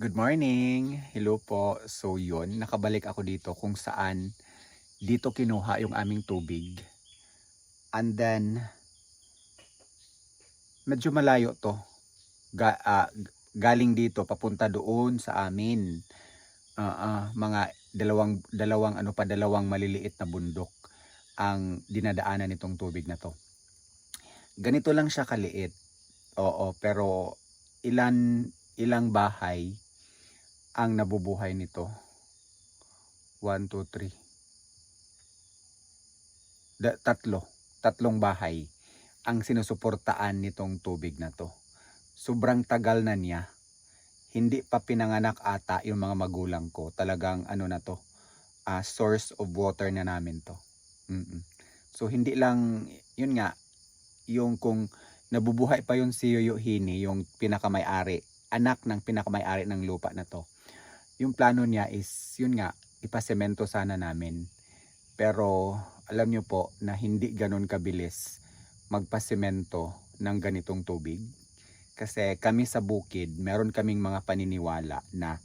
Good morning! Hello po. So yun, nakabalik ako dito kung saan dito kinuha yung aming tubig. And then, medyo malayo to. Ga, ah, galing dito, papunta doon sa amin. Ah, ah, mga dalawang, dalawang, ano pa, dalawang maliliit na bundok ang dinadaanan nitong tubig na to. Ganito lang siya kaliit. Oo, pero ilan ilang bahay ang nabubuhay nito. 1, 2, 3. Da, tatlo. Tatlong bahay ang sinusuportaan nitong tubig na to. Sobrang tagal na niya. Hindi pa pinanganak ata yung mga magulang ko. Talagang ano na to, ah, source of water na namin to. Mm-mm. So hindi lang, yun nga, yung kung nabubuhay pa yun si Yoyo Hini, yung pinakamay-ari, anak ng pinakamay-ari ng lupa na to. Yung plano niya is, yun nga, ipasemento sana namin. Pero alam niyo po na hindi ganun kabilis magpasemento ng ganitong tubig. Kasi kami sa bukid, meron kaming mga paniniwala na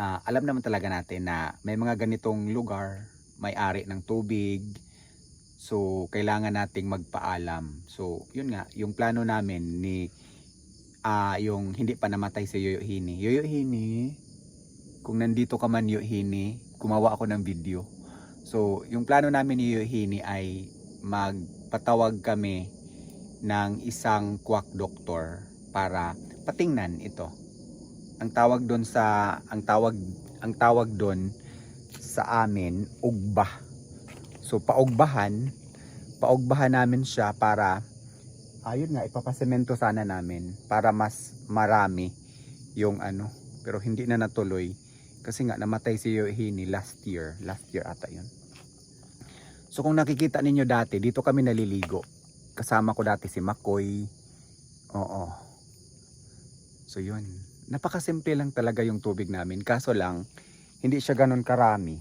ah, alam naman talaga natin na may mga ganitong lugar, may-ari ng tubig, So, kailangan nating magpaalam. So, yun nga, yung plano namin ni ah yung hindi pa namatay si Yoyo Hini. Yoyo Hini, kung nandito ka man Yoyo Hini, gumawa ako ng video. So, yung plano namin ni Yoyo Hini ay magpatawag kami ng isang quack doctor para patingnan ito. Ang tawag doon sa ang tawag ang tawag doon sa amin ugba. So paugbahan, paugbahan namin siya para ayun nga ipapasemento sana namin para mas marami yung ano, pero hindi na natuloy kasi nga namatay si Yohini last year, last year ata yun. So kung nakikita ninyo dati, dito kami naliligo. Kasama ko dati si Makoy. Oo. So yun. Napakasimple lang talaga yung tubig namin. Kaso lang, hindi siya ganun karami.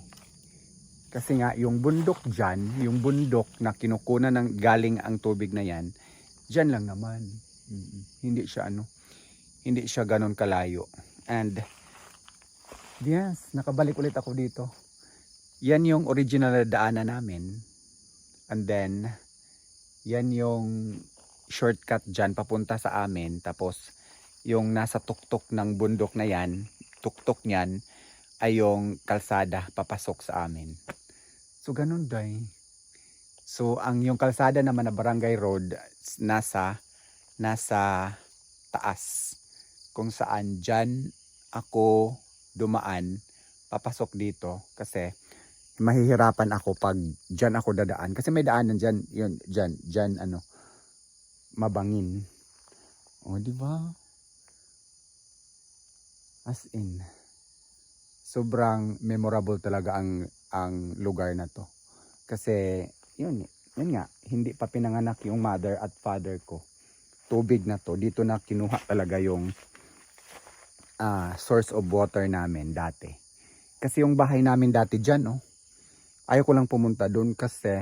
Kasi nga, yung bundok dyan, yung bundok na kinukunan ng galing ang tubig na yan, dyan lang naman. Mm, Hindi siya ano, hindi siya ganun kalayo. And, yes, nakabalik ulit ako dito. Yan yung original na daanan namin. And then, yan yung shortcut dyan papunta sa amin. Tapos, yung nasa tuktok ng bundok na yan, tuktok niyan, ay yung kalsada papasok sa amin. So ganun day. So ang yung kalsada naman na Barangay Road nasa nasa taas kung saan diyan ako dumaan papasok dito kasi mahihirapan ako pag diyan ako dadaan kasi may daanan diyan yun diyan diyan ano mabangin. O di ba? As in sobrang memorable talaga ang ang lugar na to. Kasi yun, yun nga, hindi pa pinanganak yung mother at father ko. Tubig na to, dito na kinuha talaga yung ah, source of water namin dati. Kasi yung bahay namin dati dyan, oh, ayaw ko lang pumunta doon kasi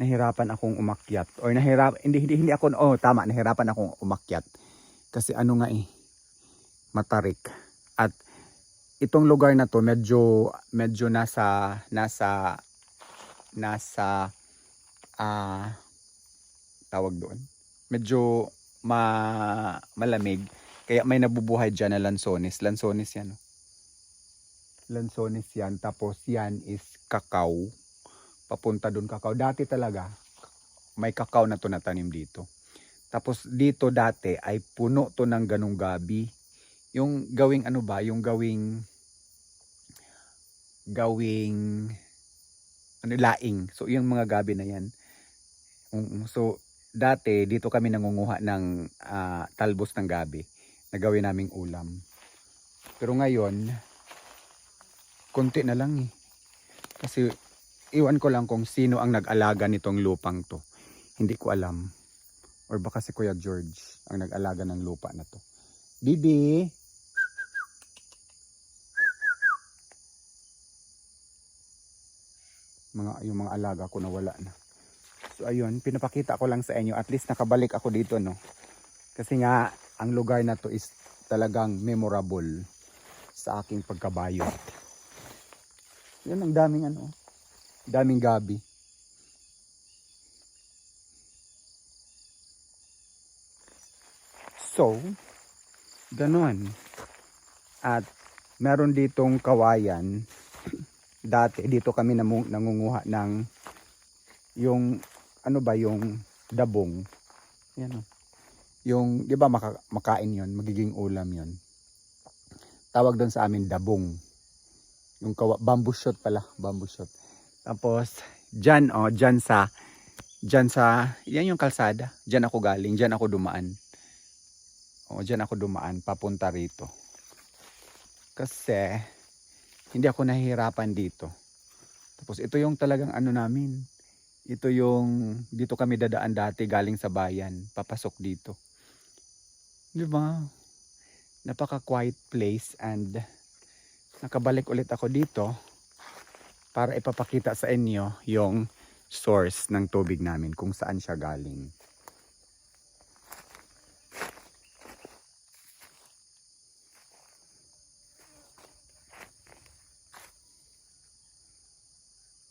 nahirapan akong umakyat. Or nahirap, hindi, hindi, hindi ako, oh tama, nahirapan akong umakyat. Kasi ano nga eh, matarik. At itong lugar na to medyo medyo nasa nasa nasa ah tawag doon medyo ma, malamig kaya may nabubuhay diyan na lansones. Lansones yan oh. lansones yan tapos yan is kakao. Papunta doon kakao. Dati talaga may kakao na to natanim dito. Tapos dito dati ay puno to ng ganong gabi. Yung gawing ano ba, yung gawing gawing ano laing. So yung mga gabi na yan. Mm, So dati dito kami nangunguha ng ah, talbos ng gabi na gawin naming ulam. Pero ngayon konti na lang eh. Kasi iwan ko lang kung sino ang nag-alaga nitong lupang to. Hindi ko alam. Or baka si Kuya George ang nag-alaga ng lupa na to. Bibi! mga yung mga alaga ko nawala na. So ayun, pinapakita ko lang sa inyo at least nakabalik ako dito no. Kasi nga ang lugar na to is talagang memorable sa aking pagkabayot. Yan ang daming ano, daming gabi. So, ganon. At meron ditong kawayan. Dati, dito kami nangunguha ng yung, ano ba, yung dabong. Yan o. Yung, di ba maka, makain yon magiging ulam yon Tawag doon sa amin dabong. Yung kawa, bamboo shoot pala, bamboo shoot. Tapos, dyan o, dyan sa, dyan sa, yan yung kalsada. Dyan ako galing, dyan ako dumaan. O, dyan ako dumaan, papunta rito. Kasi, hindi ako nahihirapan dito. Tapos, ito yung talagang ano namin. Ito yung, dito kami dadaan dati galing sa bayan. Papasok dito. Di ba? Napaka-quiet place and nakabalik ulit ako dito para ipapakita sa inyo yung source ng tubig namin kung saan siya galing.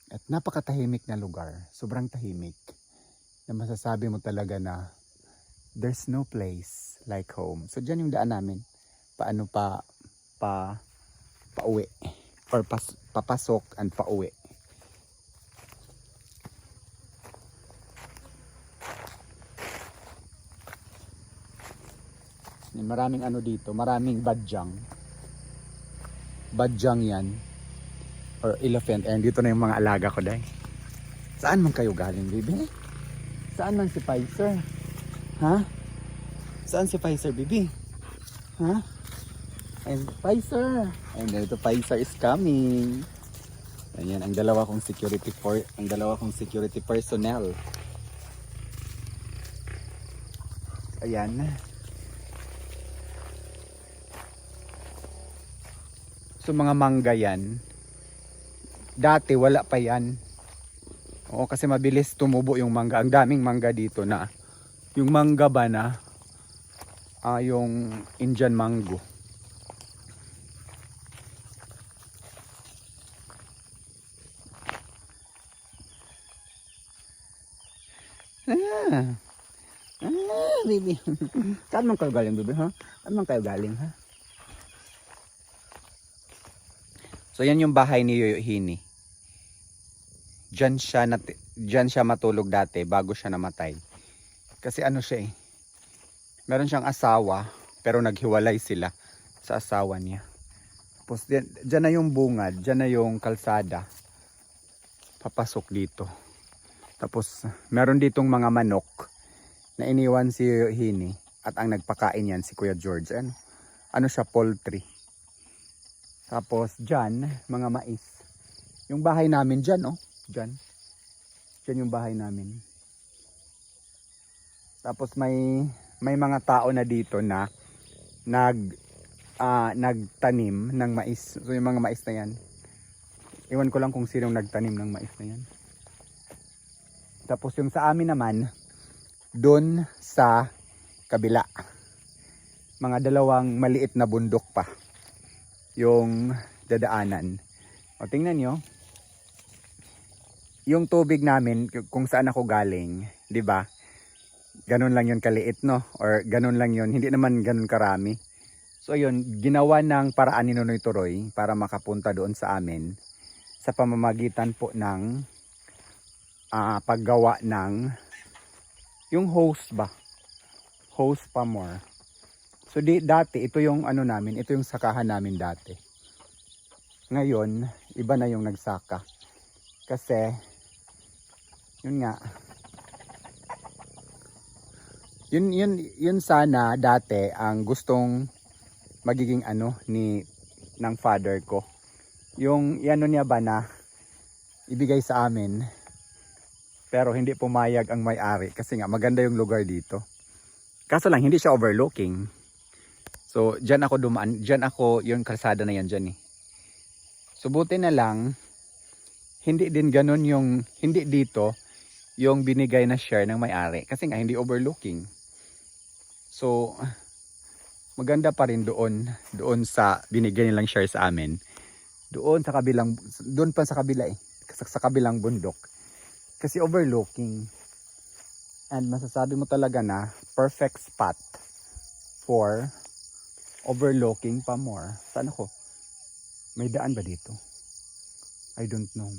At napakatahimik na lugar. Sobrang tahimik. Na masasabi mo talaga na there's no place like home. So dyan yung daan namin. Paano pa pa pauwi or pas, papasok and pauwi. Maraming ano dito, maraming badyang. Badyang yan or elephant and dito na yung mga alaga ko dai. Saan man kayo galing, baby? Saan man si Pfizer? Ha? Saan si Pfizer, baby? Ha? And Pfizer. And dito Pfizer is coming. Ayan, ang dalawa kong security for ang dalawa kong security personnel. Ayan. So mga mangga yan, dati wala pa yan. Oo, kasi mabilis tumubo yung mangga. Ang daming mangga dito na yung mangga ba na ah, yung Indian mango. Ah. Ah, baby. Saan man kayo galing, baby, ha? Saan man kayo galing, ha? So, yan yung bahay ni Yoyo Hini. Diyan siya, nat- diyan siya matulog dati bago siya namatay. Kasi ano siya eh. Meron siyang asawa, pero naghiwalay sila sa asawa niya. Tapos diyan, diyan na yung bungad, diyan na yung kalsada. Papasok dito. Tapos meron ditong mga manok na iniwan si Hini at ang nagpakain yan si Kuya George. Ano, ano siya, poultry. Tapos dyan, mga mais. Yung bahay namin dyan, oh. Dyan. Dyan yung bahay namin. Tapos may may mga tao na dito na nag ah, nagtanim ng mais. So yung mga mais na yan. Iwan ko lang kung sinong nagtanim ng mais na yan. Tapos yung sa amin naman, doon sa kabila. Mga dalawang maliit na bundok pa yung dadaanan. O tingnan nyo, yung tubig namin kung saan ako galing, 'di ba? Ganun lang 'yon kaliit, no? Or ganun lang 'yon, hindi naman ganun karami. So ayun, ginawa ng paraan ni Nonoy Turoy para makapunta doon sa amin sa pamamagitan po ng ah, paggawa ng yung hose ba? Hose pa more. So di, dati ito yung ano namin, ito yung sakahan namin dati. Ngayon, iba na yung nagsaka. Kasi yun nga. Yun yun yun sana dati ang gustong magiging ano ni ng father ko. Yung ano niya ba na ibigay sa amin pero hindi pumayag ang may-ari kasi nga maganda yung lugar dito. Kaso lang hindi siya overlooking. So, diyan ako dumaan, diyan ako, yung kalsada na yan diyan eh. So, buti na lang, hindi din ganun yung, hindi dito, yung binigay na share ng may-ari. Kasi nga, hindi overlooking. So, maganda pa rin doon, doon sa binigyan nilang share sa amin. Doon sa kabilang, doon pa sa kabila eh, sa, sa kabilang bundok. Kasi overlooking. And masasabi mo talaga na perfect spot for overlooking pa more. Saan ako? May daan ba dito? I don't know.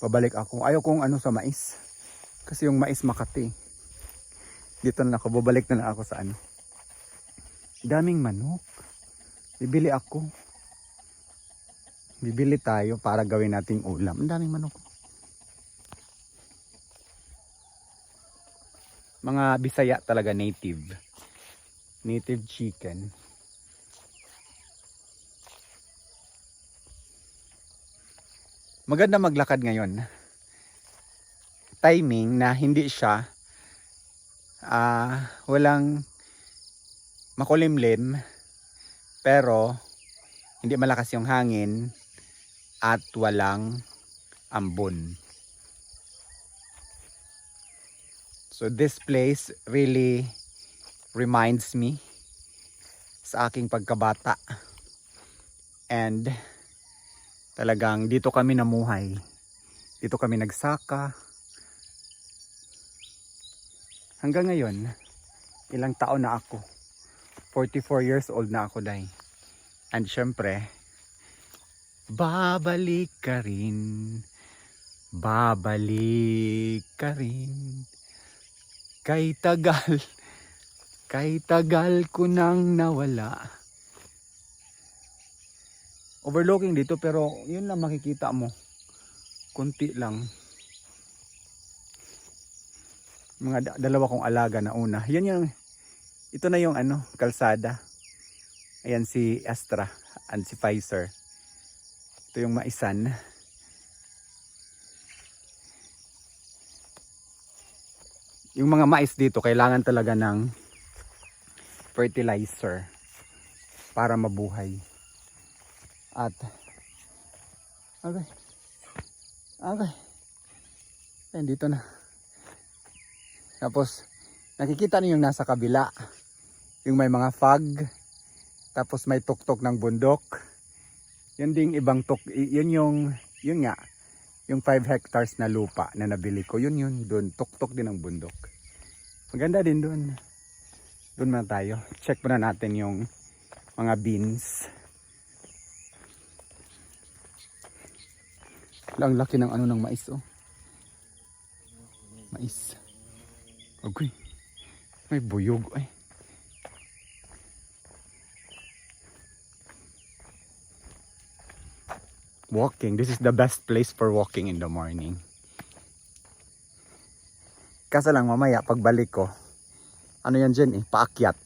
Pabalik ako. Ayaw kong ano sa mais. Kasi yung mais makati. Dito na ako. Babalik na lang ako sa ano. Daming manok. Bibili ako. Bibili tayo para gawin nating ulam. Ang daming manok. Mga Bisaya talaga native. Native chicken. Maganda maglakad ngayon. Timing na hindi siya ah walang makulimlim pero hindi malakas yung hangin at walang ambon. So this place really reminds me sa aking pagkabata. And talagang dito kami namuhay. Dito kami nagsaka. Hanggang ngayon, ilang taon na ako. 44 years old na ako, Day. And syempre, babalik ka rin. Babalik ka rin. Kay tagal, kay tagal ko nang nawala. Overlooking dito pero yun lang makikita mo. Kunti lang. Mga da- dalawa kong alaga na una. Yan yung, ito na yung ano, kalsada. Ayan si Astra and si Pfizer. Ito yung maisan. Yung mga mais dito kailangan talaga ng fertilizer para mabuhay. At Okay. Okay. Ayan dito na. Tapos nakikita niyo yung nasa kabila. Yung may mga fog. Tapos may tuktok ng bundok. Yun ding ibang tuk yun yung yun nga yung 5 hectares na lupa na nabili ko. Yun yun doon tuktok din ng bundok. Maganda din doon. Doon muna tayo. Check muna natin yung mga beans. Ang laki ng ano ng mais oh. Mais. Agoy. May buyog ay. Walking. This is the best place for walking in the morning. Kaso lang mamaya pagbalik ko, ano yan dyan eh, paakyat.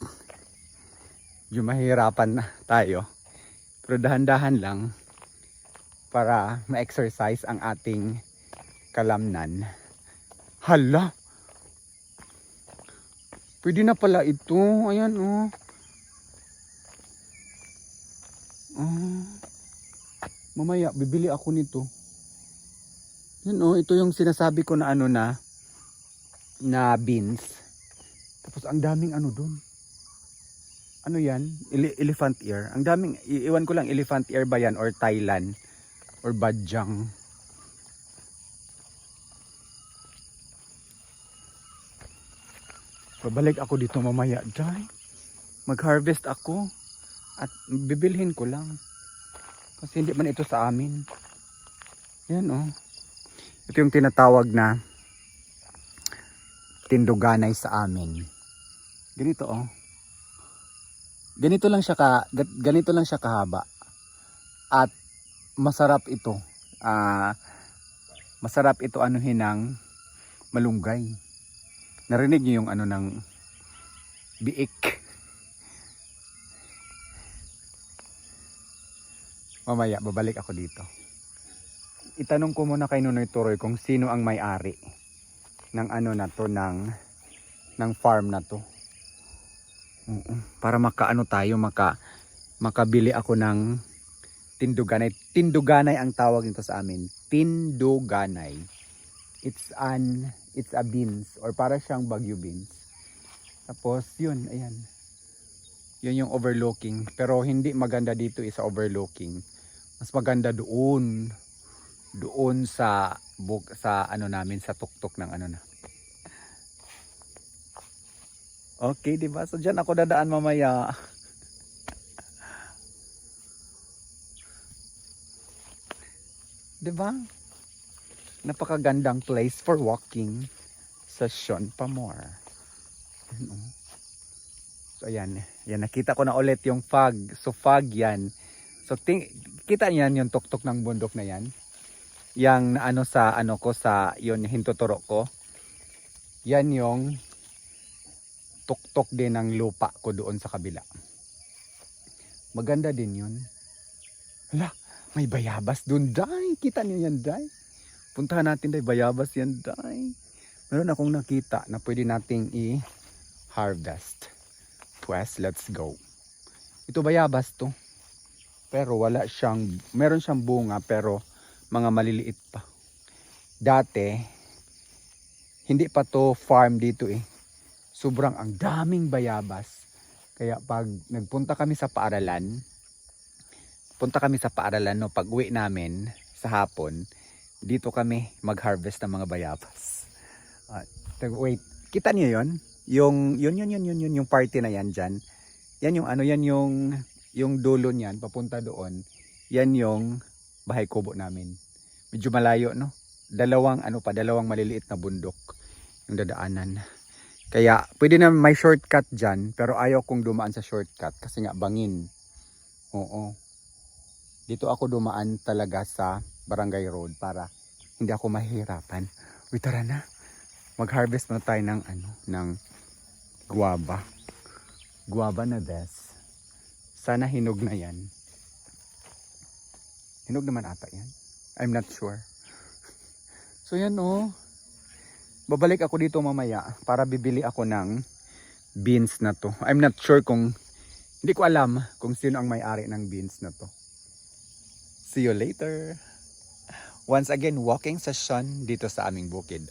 Yung mahirapan na tayo. Pero dahan-dahan lang para ma-exercise ang ating kalamnan. Hala! Pwede na pala ito. Ayan oh. Oh. Mamaya, bibili ako nito. Yan oh, ito yung sinasabi ko na ano na na beans. Tapos ang daming ano dun. Ano yan? Ele- elephant ear. Ang daming, iwan ko lang elephant ear ba yan or Thailand or Badyang. Babalik ako dito mamaya, Jai. Mag-harvest ako at bibilhin ko lang. Kasi hindi man ito sa amin. Yan oh. Ito yung tinatawag na tinduganay sa amin. Ganito oh. Ganito lang siya ka ga- ganito lang siya kahaba. At masarap ito. Ah masarap ito anuhin ng malunggay. Narinig niyo yung ano ng biik. Mamaya, babalik ako dito. Itanong ko muna kay Nunoy Turoy kung sino ang may-ari ng ano na to, ng, ng farm na to. Para makaano tayo, maka, makabili ako ng tinduganay. Tinduganay ang tawag nito sa amin. Tinduganay. It's an, it's a beans or para siyang bagyo beans. Tapos yun, ayan. Yun yung overlooking. Pero hindi maganda dito sa overlooking. Mas maganda doon. Doon sa buk sa ano namin sa tuktok ng ano na. Okay, di ba? So diyan ako dadaan mamaya. Di ba? Napakagandang place for walking sa Sean Pamor. Ayan, oh. So ayan, yan nakita ko na ulit yung fog. So fog yan. So ting kita niyan yung tuktok ng bundok na yan. Yang ano sa ano ko sa yon hintuturo ko. Yan yung tuktok din ng lupa ko doon sa kabila. Maganda din yun. Hala, may bayabas doon, day. Kita niyo yan, day. Puntahan natin, day. Bayabas yan, day. Meron akong nakita na pwede nating i-harvest. Pues, let's go. Ito bayabas to. Pero wala siyang, meron siyang bunga pero mga maliliit pa. Dati, hindi pa to farm dito eh. Sobrang ang daming bayabas. Kaya pag nagpunta kami sa paaralan, punta kami sa paaralan no, pag uwi namin sa hapon, dito kami mag-harvest ng mga bayabas. At wait, kita niyo yon? Yung yun yun yun yun yun yung party na yan diyan. Yan yung ano yan yung yung dulo niyan papunta doon. Yan yung bahay kubo namin. Medyo malayo no. Dalawang ano pa, dalawang maliliit na bundok yung dadaanan. Kaya pwede na may shortcut diyan pero ayaw kong dumaan sa shortcut kasi nga bangin. Oo. Dito ako dumaan talaga sa barangay road para hindi ako mahihirapan. Uy, tara na. Mag-harvest na tayo ng ano, ng guava. Guava na des. Sana hinog na yan. Hinog naman ata yan. I'm not sure. So yan oh. Babalik ako dito mamaya para bibili ako ng beans na to. I'm not sure kung hindi ko alam kung sino ang may-ari ng beans na to. See you later. Once again, walking session dito sa aming bukid.